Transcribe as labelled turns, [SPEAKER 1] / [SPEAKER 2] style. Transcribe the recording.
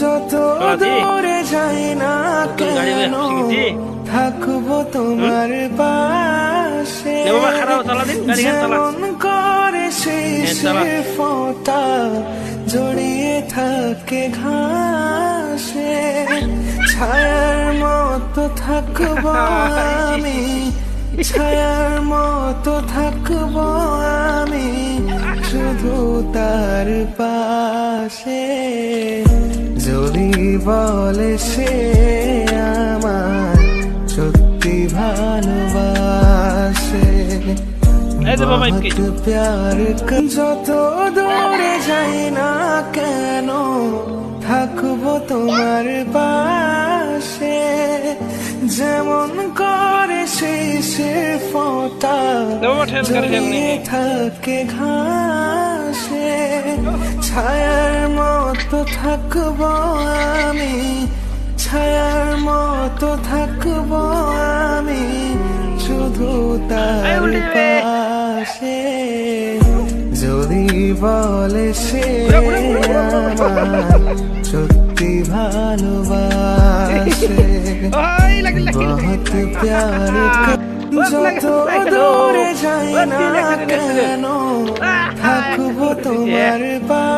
[SPEAKER 1] যত দূরে যাই না কেন থাকব তোমার পাশে। যেমন করে সেই
[SPEAKER 2] হ্যাঁ,
[SPEAKER 1] ফোঁটা জড়িয়ে থাকে ঘাসে। ছায়ার মতো থাকব আমি ছায়ার মতো থাকব আমি শুধু তার পাশে। বলে সে আমার সত্যি ভালোবাসে। বহুত প্যার যত দৌড়ে যাই না কেন থাকব তোমার পাশে। যেমন করে সেই সে ফোটা থাকে ঘাসে। ছায়া মতো থাকব আমি ছায়ার মতো থাকব আমি শুধু তার পাশে যদি বলে সে আমার সত্যি ভালোবাসে বহুত প্যার যত দূরে যাই না কেন থাকব তোমার পা